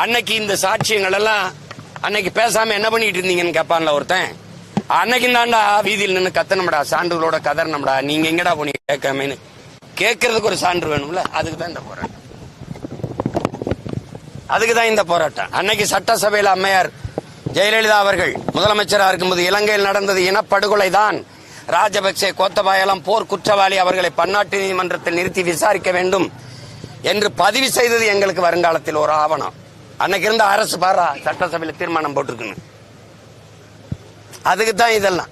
அன்னைக்கு இந்த சாட்சியங்கள் எல்லாம் அன்னைக்கு பேசாம என்ன பண்ணிட்டு இருந்தீங்கன்னு கேட்பான்ல ஒருத்தன். அன்னைக்கு தாண்டா வீதியில் நின்று கத்தனம்டா சான்றுகளோட கதறணும்டா நீங்க எங்கடா போனீங்க கேட்காமேன்னு. கேட்கறதுக்கு ஒரு சான்று வேணும்ல அதுக்கு தான் இந்த போராட்டம். அதுக்கு தான் இந்த போராட்டம். அன்னைக்கு சட்டசபையில் அம்மையார் ஜெயலலிதா அவர்கள் முதலமைச்சராக இருக்கும்போது இலங்கையில் நடந்தது இனப்படுகொலை தான் ராஜபக்சே கோத்தபாயலாம் போர் குற்றவாளி அவர்களை பன்னாட்டு நீதிமன்றத்தில் நிறுத்தி விசாரிக்க வேண்டும் என்று பதிவு செய்தது எங்களுக்கு வருங்காலத்தில் ஒரு ஆவணம். அன்னைக்கு இருந்த அரசு பாரா சட்டசபையில் தீர்மானம் போட்டிருக்குன்னு. அதுக்கு தான் இதெல்லாம்.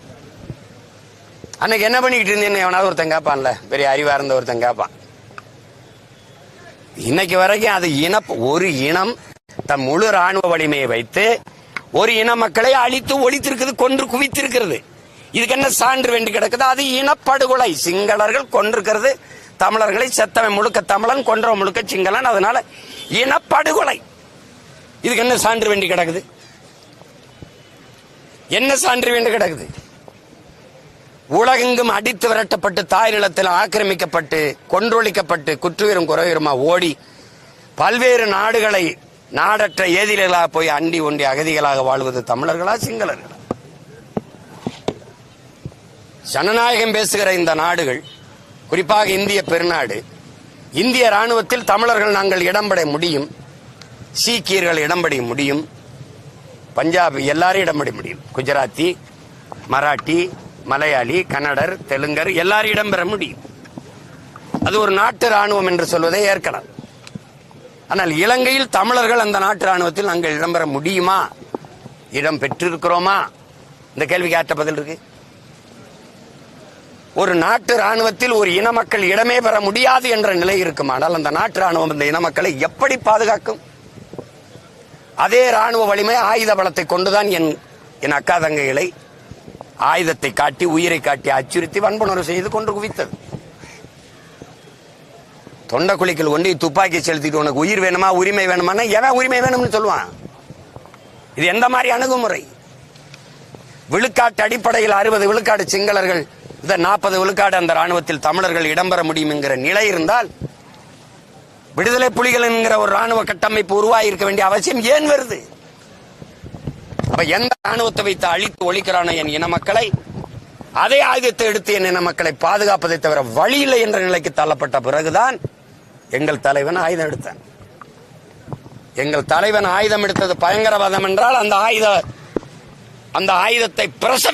அன்னைக்கு என்ன பண்ணிக்கிட்டு இருந்தேன்னு எவனாவது ஒருத்தன் கேட்பான்ல பெரிய அறிவா இருந்த ஒருத்தன் கேட்பான் இன்னைக்கு வரைக்கும் அது இன ஒரு இனம் தம் முழு ராணுவ வலிமையை வைத்து ஒரு இன மக்களை அழித்து ஒழித்திருக்குது கொன்று குவித்திருக்கிறது. இதுக்கு என்ன சான்று வேண்டி கிடக்குது? அது இனப்படுகொலை. சிங்களர்கள் கொண்டிருக்கிறது தமிழர்களை செத்தவன் முழுக்க தமிழன் கொன்றவன் முழுக்க சிங்களன். அதனால இனப்படுகொலை. இதுக்கு என்ன சான்று வேண்டி கிடக்குது? என்ன சான்று வேண்டி கிடக்குது? உலகெங்கும் அடித்து விரட்டப்பட்டு தாய் நிலத்தில் ஆக்கிரமிக்கப்பட்டு கொன்றொழிக்கப்பட்டு குற்றுயிரும் குறையுமா ஓடி பல்வேறு நாடுகளை நாடற்ற ஏதிலா போய் அண்டி ஒண்டி அகதிகளாக வாழ்வது தமிழர்களா சிங்களர்களா? ஜனநாயகம் பேசுகிற இந்த நாடுகள் குறிப்பாக இந்திய பெருநாடு இந்திய ராணுவத்தில் தமிழர்கள் நாங்கள் இடம்பெற முடியும். சீக்கியர்கள் இடம்பெற முடியும். பஞ்சாபி எல்லாரும் இடம்படி முடியும். குஜராத்தி மராட்டி மலையாளி கன்னடர் தெலுங்கர் எல்லாரும் இடம்பெற முடியும். அது ஒரு நாட்டு ராணுவம் என்று சொல்வதை ஏற்கலாம். ஆனால் இலங்கையில் தமிழர்கள் அந்த நாட்டு ராணுவத்தில் நாங்கள் இடம்பெற முடியுமா? இடம் பெற்றிருக்கிறோமா? இந்த கேள்விக்கு ஆற்ற பதில் இருக்கு. ஒரு நாட்டு ராணுவத்தில் ஒரு இன மக்கள் இடமே பெற முடியாது என்ற நிலை இருக்குமானால் அந்த நாட்டு ராணுவம் இந்த இன மக்களை எப்படி பாதுகாக்கும்? அதே ராணுவ வலிமை ஆயுத பலத்தை கொண்டுதான் என் என் அக்கா தங்கைகளை ஆயுதத்தை காட்டி உயிரை காட்டி அச்சுறுத்தி வன்புணர்வு செய்து கொண்டு குவித்தது. தொண்டை குழிக்கல் ஒன்றை துப்பாக்கி செலுத்திட்டு உனக்கு உயிர் வேணுமா உரிமை வேணுமானா எவன் உரிமை வேணும்னு சொல்லுவான்? இது எந்த மாதிரி அணுகுமுறை? விழுக்காட்டு அடிப்படையில் அறுபது விழுக்காடு சிங்களர்கள் இந்த நாற்பது விழுக்காடு அந்த ராணுவத்தில் தமிழர்கள் இடம்பெற முடியும் என்கிற நிலை இருந்தால் விடுதலை புலிகள் என்கிற ஒரு ராணுவ கட்டமைப்பு உருவாகியிருக்க வேண்டிய அவசியம் ஏன் வருது? அப்ப எந்த ராணுவத்தை வைத்து அழித்து ஒழிக்கிறான என் இன மக்களை? அதே ஆயுதத்தை எடுத்து என் இன மக்களை பாதுகாப்பதை தவிர வழி இல்லை என்ற நிலைக்கு தள்ளப்பட்ட பிறகுதான் எங்கள் தலைவன் ஆயுதம் எடுத்தான். எங்கள் தலைவன் ஆயுதம் எடுத்தது பயங்கரவாதம் என்றால் அந்த ஆயுத அந்த ஆயுதத்தை பிரசவி